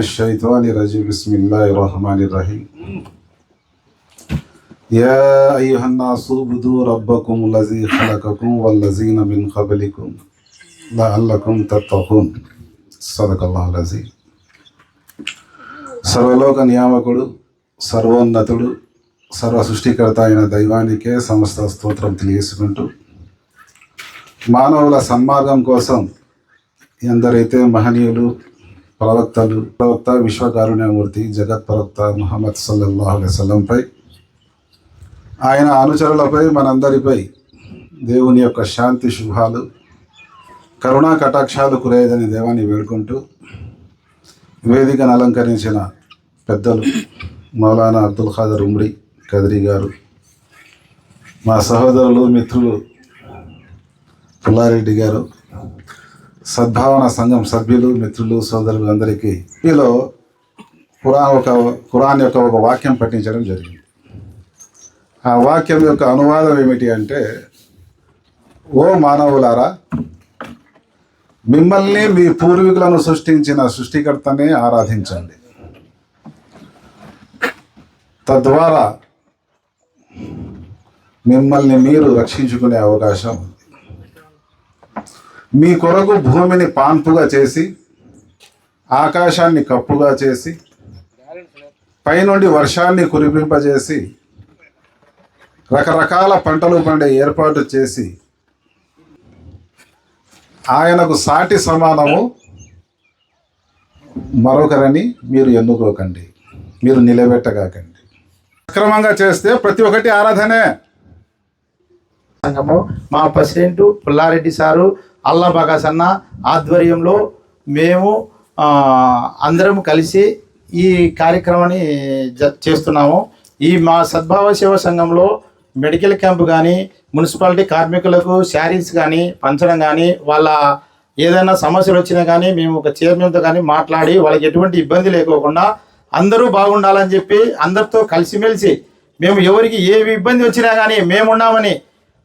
الشيطان الرجيم بسم الله الرحمن الرحيم يا أيها الناس اعبدوا ربكم الذي خلقكم والذين من قبلكم لعلكم تتقون صدق الله العظيم సర్వలోక నియామకుడు సర్వోన్నతుడు సర్వ సృష్టికర్త అయిన దైవానికే సమస్త స్తోత్రం తెలియసుకుంటూ మానవుల సన్మార్గం కోసం ఎందరైతే మహనీయులు ప్రవక్తలు ప్రవక్త విశ్వకారుణ్యమూర్తి జగత్ ప్రవక్త ముహమ్మద్ సల్లల్లాహు అలైవల్లంపై ఆయన అనుచరులపై మనందరిపై దేవుని యొక్క శాంతి శుభాలు కరుణా కటాక్షాలు కురేదని దేవాన్ని వేడుకుంటూ వేదికను అలంకరించిన పెద్దలు మౌలానా అబ్దుల్ ఖాదర్ ఉమ్రి కదిరి గారు మా సహోదరులు మిత్రులు పుల్లారెడ్డి గారు సద్భావన సంఘం సభ్యులు మిత్రులు సోదరులు అందరికీ వీలో ఖురాన్ ఒక ఖురాన్ యొక్క ఒక వాక్యం పఠించడం జరిగింది. ఆ వాక్యం యొక్క అనువాదం ఏమిటి అంటే ఓ మానవులారా మిమ్మల్ని మీ పూర్వీకులను సృష్టించిన సృష్టికర్తనే ఆరాధించండి. తద్వారా మిమ్మల్ని మీరు రక్షించుకునే అవకాశం ఉంది. మీ కొరకు భూమిని పాన్పుగా చేసి ఆకాశాన్ని కప్పుగా చేసి పైనుండి వర్షాన్ని కురిపింపజేసి రకరకాల పంటలు పండే ఏర్పాటు చేసి ఆయనకు సాటి సమానము మరొకరని మీరు ఎన్నుకోకండి. మీరు నిలబెట్టగాకండి. అక్రమంగా చేస్తే ప్రతి ఒక్కటి ఆరాధనే. సంఘము మా ప్రెసిడెంట్ పుల్లారెడ్డి సారు అల్లా బగాసన్న ఆధ్వర్యంలో మేము అందరం కలిసి ఈ కార్యక్రమాన్ని జ- చేస్తున్నాము. ఈ మా సద్భావ సేవ సంఘంలో మెడికల్ క్యాంప్ కానీ మున్సిపాలిటీ కార్మికులకు శారీస్ కానీ పంచడం కానీ వాళ్ళ ఏదైనా సమస్యలు వచ్చినా కానీ మేము ఒక చైర్మన్తో కానీ మాట్లాడి వాళ్ళకి ఎటువంటి ఇబ్బంది లేకోకుండా అందరూ బాగుండాలని చెప్పి అందరితో కలిసిమెలిసి మేము ఎవరికి ఏ ఇబ్బంది వచ్చినా కానీ మేమున్నామని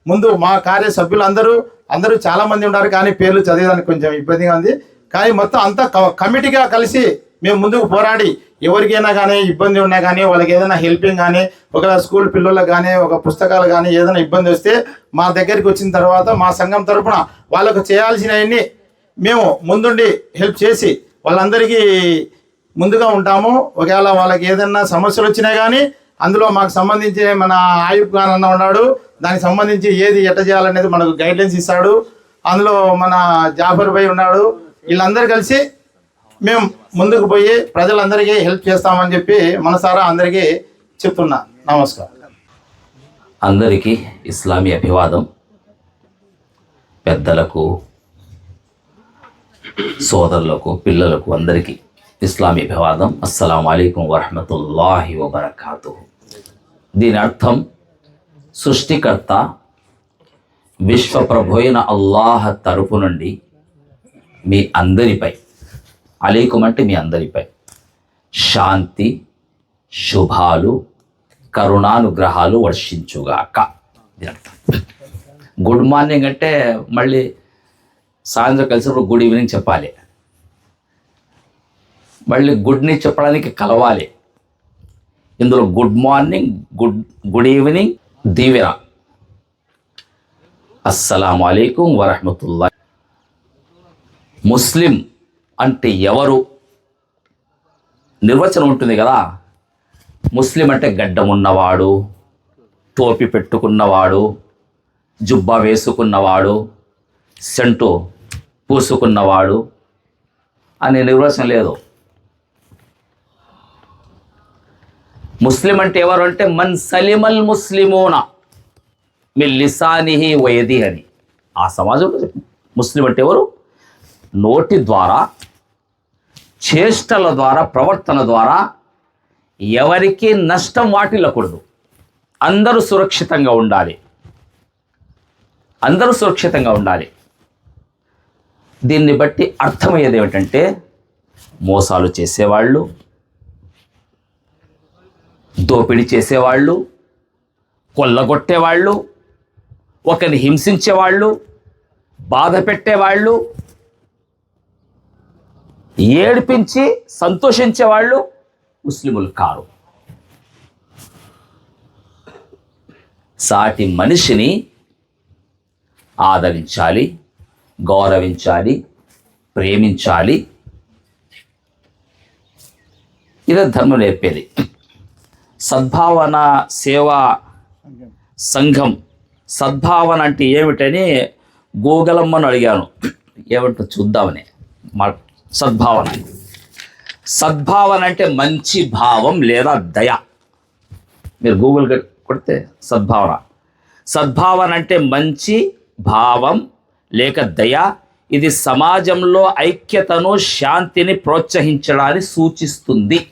ముందు మా కార్య సభ్యులందరూ అందరూ అందరూ చాలా మంది ఉన్నారు కానీ పేర్లు చదివేదానికి కొంచెం ఇబ్బందిగా ఉంది. కానీ మొత్తం అంతా క- కమిటీగా కలిసి మేము ముందుకు పోరాడి ఎవరికైనా కానీ ఇబ్బంది ఉన్నా కానీ వాళ్ళకి ఏదైనా హెల్పింగ్ కానీ ఒక స్కూల్ పిల్లలకు కానీ ఒక పుస్తకాలు కానీ ఏదైనా ఇబ్బంది వస్తే మా దగ్గరికి వచ్చిన తర్వాత మా సంఘం తరపున వాళ్ళకు చేయాల్సినవన్నీ మేము ముందుండి హెల్ప్ చేసి వాళ్ళందరికీ ముందుగా ఉంటాము. ఒకవేళ వాళ్ళకి ఏదైనా సమస్యలు వచ్చినా కానీ అందులో మాకు సంబంధించి మన ఆయుబ్ ఖాన్ అన్న ఉన్నాడు. దానికి సంబంధించి ఏది ఎట్ట చేయాలనేది మనకు గైడ్లైన్స్ ఇస్తాడు. అందులో మన జాఫర్ భాయ్ ఉన్నాడు. వీళ్ళందరూ కలిసి మేము ముందుకు పోయి ప్రజలందరికీ హెల్ప్ చేస్తామని చెప్పి మనసారా అందరికీ చెప్తున్నా. నమస్కారం. అందరికీ ఇస్లామీ అభివాదం. పెద్దలకు సోదరులకు పిల్లలకు అందరికీ ఇస్లామీ అభివాదం. అస్సలం అయికం వరహమతుల్లాహి వబర్కాతు దీని అర్థం సృష్టికర్త విశ్వప్రభు అయిన అల్లాహ్ తరపు నుండి మీ అందరిపై అలీకుం అంటే మీ అందరిపై శాంతి శుభాలు కరుణానుగ్రహాలు వర్షించుగాక. దీని అర్థం. గుడ్ మార్నింగ్ అంటే మళ్ళీ సాయంత్రం కలిసినప్పుడు గుడ్ ఈవినింగ్ చెప్పాలి. మళ్ళీ గుడ్ని చెప్పడానికి కలవాలి. ఇందులో good morning good good evening దీవెన. అస్సలం అయికం వరహమతుల్లా. ముస్లిం అంటే ఎవరు? నిర్వచనం ఉంటుంది కదా. ముస్లిం అంటే గడ్డం ఉన్నవాడు టోపీ పెట్టుకున్నవాడు జుబ్బా వేసుకున్నవాడు సెంటు పూసుకున్నవాడు అనే నిర్వచనం లేదు. ముస్లిం అంటే ఎవరు అంటే మన్ సలిమల్ ముస్లిమోనా మీ లిసానిహి వయది అని. ఆ సమాజంలో ముస్లిం అంటే ఎవరు? నోటి ద్వారా చేష్టల ద్వారా ప్రవర్తన ద్వారా ఎవరికి నష్టం వాటిల్లకూడదు. అందరూ సురక్షితంగా ఉండాలి. అందరూ సురక్షితంగా ఉండాలి. దీన్ని బట్టి అర్థమయ్యేది ఏమిటంటే మోసాలు చేసేవాళ్ళు దోపిడీ చేసేవాళ్ళు కొల్లగొట్టేవాళ్ళు ఒకరిని హింసించేవాళ్ళు బాధ పెట్టేవాళ్ళు ఏడిపించి సంతోషించే వాళ్ళు ముస్లిములు కారు. సాటి మనిషిని ఆదరించాలి గౌరవించాలి ప్రేమించాలి. ఇదే ధర్మం నేర్పేది. సద్భావన సేవా సంఘం. సద్భావన అంటే ఏమిటని గూగలమ్మను అడిగాను. ఏమిటో చూద్దామని. మా సద్భావన. సద్భావన అంటే మంచి భావం లేదా దయ. మీరు గూగుల్ కొడితే సద్భావన. సద్భావన అంటే మంచి భావం లేక దయ. ఇది సమాజంలో ఐక్యతను శాంతిని ప్రోత్సహించడాన్ని సూచిస్తుంది.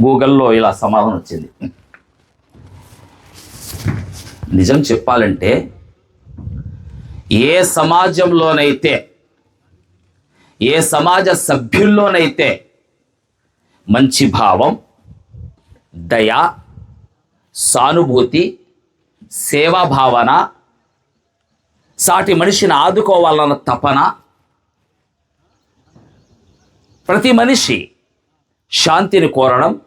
గూగుల్లో ఇలా సమాధానం వచ్చింది. నిజం చెప్పాలంటే ఏ సమాజంలోనైతే ఏ సమాజ సభ్యుల్లోనైతే మంచి భావం దయ సానుభూతి సేవా భావన సాటి మనిషిని ఆదుకోవాలన్న తపన ప్రతి మనిషి శాంతిని కోరడం.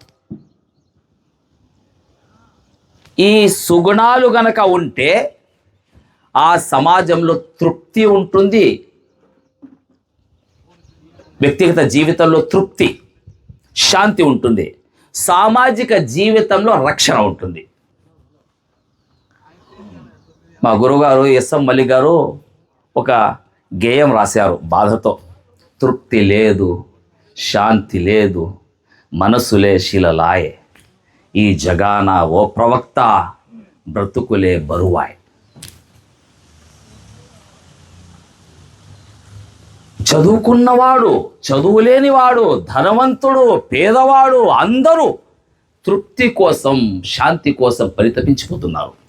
ఈ సుగుణాలు గనక ఉంటే ఆ సమాజంలో తృప్తి ఉంటుంది. వ్యక్తిగత జీవితంలో తృప్తి శాంతి ఉంటుంది. సామాజిక జీవితంలో రక్షణ ఉంటుంది. మా గురువుగారు ఎస్ఎం మల్లి గారు ఒక గేయం రాశారు బాధతో. తృప్తి లేదు శాంతి లేదు. మనసులే శిలలాయే. ఈ జగాన ఓ ప్రవక్త బ్రతుకులే బరువాయ్. చదువుకున్నవాడు చదువు లేనివాడు ధనవంతుడు పేదవాడు అందరూ తృప్తి కోసం శాంతి కోసం పరితపించిపోతున్నారు.